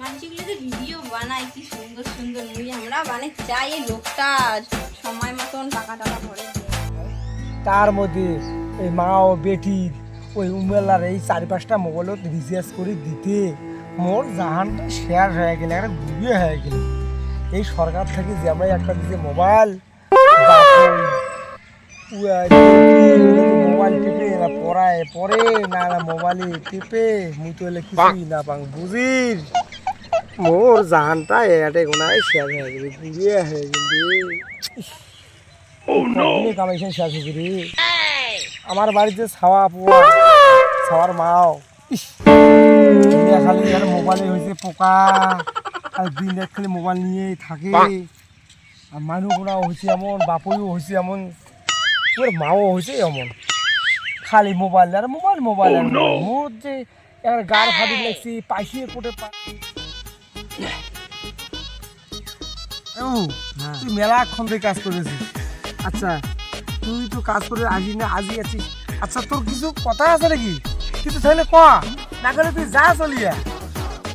মানে তার মধ্যে এই মা ও বেটির ওই উমেলার এই চারি পাঁচটা মোবাইলত রিচার্জ করে দিতে। মোর জাহানটা শেয়ার হয়ে গেলে, একটা ঘুরিয়ে হয়ে গেল। এই সরকার থেকে যে আমরা একটা দিতে মোবাইল মোবাইল টিপে না পড়ায়, পড়ে না মোবাইলে টিপে, মুই তো কিছুই না পাং বুঝির মোর জাহানটা এটাই গোনায় শেয়ার হয়ে গেল ঘুরিয়ে হয়ে গেল। কতদিনে কামাইছেন শেষ হয়েছে রে আমার বাড়িতে ছাওয়া পোয়া ছাওয়ার মাও। খালি আর মোবাইলে হয়েছে পোকা আর দিন রাত খালি মোবাইল নিয়েই থাকে। আর মানুষগুলাও হয়েছে এমন বাপইও হয়েছে এমন ওর মাও হয়েছে এমন। খালি মোবাইল আর মোবাইল মোবাইল মোবাইল। মোর যে গার ফাটি লাগছে পাইছিয়ে কোটে পা ও, তুই মেলাক্ষণ থেকে কাজ করেছিস। আচ্ছা তুই তো কাজ করে আসি না আজই আছিস। আচ্ছা তোর কিছু কথা আছে নাকি? কিন্তু তাহলে ক। না করে তুই যা চলিয়া।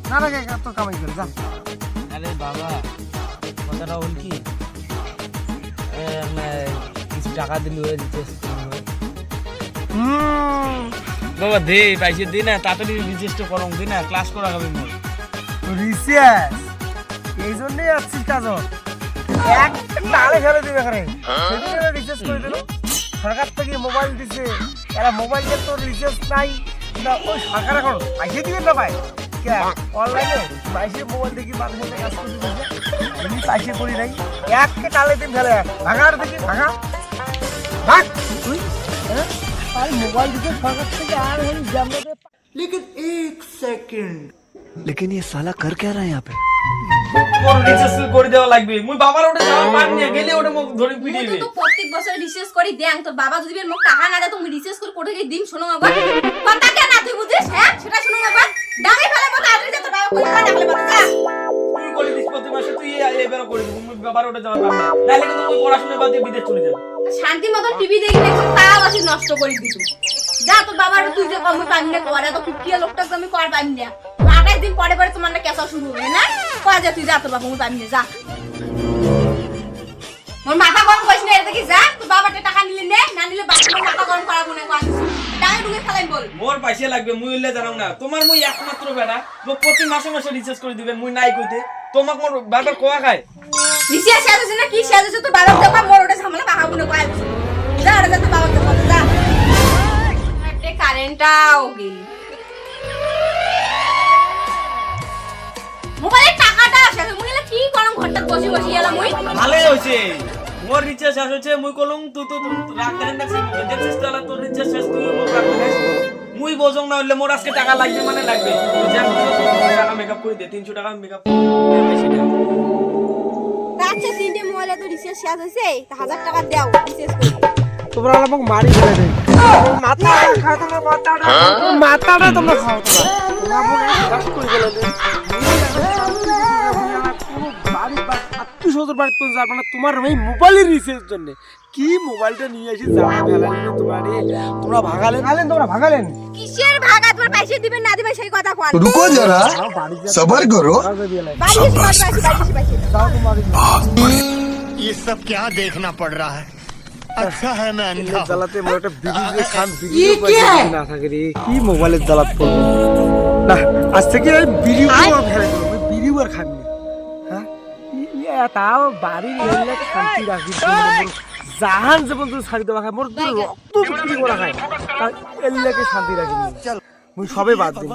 না না তোর কামাই করে যা। আরে বাবা কথাটা হল কি? মানে কিছু টাকা দিলে হয়ে বাবা দে পাইছে দে না তাড়াতাড়ি রিচার্জটা করং দে না ক্লাস করা হবে। মোর রিসিয়াস এই জন্যই আসছিস কাজ এক নালে ফেলে দিবে এখানে সেদিন রিচার্জ করে দিল সরকার থেকে মোবাইল দিছে এরা মোবাইলের তোর রিচার্জ নাই না ওই সরকার এখন পাইসে দিবে না ভাই অনলাইনে পাইসে মোবাইল দেখি মানুষের সাথে কাজ করতে দিছে আমি পাইসে করি নাই এককে টালে দিন ফেলে ভাগার দেখি ভাগা ভাগ তুই হ্যাঁ আর মোবাইল দিতে সরকার থেকে আর হল জামলে लेकिन ये साला कर क्या रहा है यहाँ पे মোর রিচার্জ করে দেওয়া লাগবে মুই বাবার ওটা যাওয়া পার নিয়ে গেলে ওটা মোক ধরে মুই পিটিয়ে তো তো প্রত্যেক বছর রিসার্চ করি দেন তোর বাবা যদি বের মুখ টাকা না দেয় তুমি রিসার্চ করে কোটে গিয়ে দিন শোনো একবার কথা কে না তুই বুঝিস হ্যাঁ সেটা শোনো একবার ডাঙাই ফেলে মতো আদরে যা তোর বাবা কই না ডাকলে মতো যা তুই করে দিস প্রতি মাসে তুই এবার করে দিবি মুই বাবার ওটা যাওয়া পার না নাহলে কিন্তু তুই পড়াশোনা বাদ দিয়ে বিদেশ চলে যাবে শান্তি মতো টিভি দেখি দেখো তাও আছে নষ্ট করে দিত যা তোর বাবার তুই যে কম পাবি না করে তো কুটিয়া লোকটা তো আমি কর পাবি না দিন পরে পরে তোমার না কেসা শুরু হবে না? কয় যা তুই যা তোর বাবা আমি যা। মোর মাথা গরম করিস না এটা কি যা। তোর বাবাটা টাকা নিলে নে না নিলে বাকি মোর মাথা গরম করাবো না কয় ডাঙে ঢুকে খেলাই বল। মোর পয়সা লাগবে মুই উল্লে জানাও না। তোমার মুই একমাত্র বেটা মোক প্রতি মাসে মাসে রিচার্জ করে দিবেন মুই নাই কইতে। তোমাক মোর বারবার কোয়া খায়। নিশিয়া শেষ হয়েছে না কি শেষ হয়েছে তোর বাবার দেখা মোর ওটা ঝামেলা বাহাবো না কয় যা ওটা যা তোর বাবার দেখা যা। কারেন্টটাও গেল বসে বসে এলাম মুই ভালোই হইছে মোর রিচার্জ শেষ হয়েছে মুই কলম তুই তো রাখ দেখেন দেখছিস তো তোর রিচার্জ শেষ তুই মোক রাখ দেখিস মুই বোঝং না হইলে মোর আজকে টাকা লাগবে মানে লাগবে। টাকা মেকআপ করে দে তিনশো টাকা মেকআপ আচ্ছা তিনটে মোবাইলে তো রিচার্জ শেষ হয়েছে হাজার টাকা দাও রিচার্জ করে। তোমরা আমাকে মারি ফেলে দেয় মাথা খাও তোমরা মাথাটা মাথাটা তোমরা খাও। তোমরা আমাকে কাজ করে ফেলে আত্মীয় স্বজন বাড়িতে পর্যন্ত যাবে না তোমার ওই মোবাইলের রিচার্জ জন্য কি মোবাইলটা নিয়ে এসে যাওয়া ফেলালেন তোমরা রে তোমরা ভাগালেন ভাগালেন তোমরা ভাগালেন কিসের ভাগা তোমার পয়সা দিবেন না দিবেন সেই কথা কোন रुको जरा सबर करो বাড়ি এসে বাড়ি এসে বাড়ি এসে বাড়ি এসে ये सब क्या देखना पड़ रहा है अच्छा है मैं अंधा हूँ। জ্বালাতে মোর একটা বিড়ি যে খান বিড়ি পয়সা না থাকে রে কি মোবাইলের জ্বালাত পড়বো না আজ থেকে ওই বিড়ি আর ফেলে দেবো ওই বিড়ি আর খাবি না। হ্যাঁ ই- ইয়া, তাও বাড়ি এলে শান্তি রাখি জাহান যেমন তুই ছাড়ি দেওয়া খায় মোর রক্ত বিক্রি করা খায় তাই এলাকে শান্তি রাখি মুই সবে বাদ দিন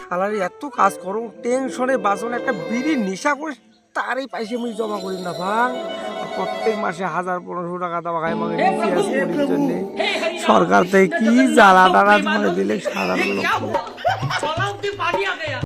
শালারে এত কাজ করো টেনশনে বাঁচন একটা বিড়ি নেশা করে তারই পাইছে মুই জমা করি না ভাঙ প্রত্যেক মাসে হাজার পনেরোশো টাকা দেওয়া খায় আমাকে জন্য। সরকার থেকে কি জ্বালা টালা ধরে দিলে সারা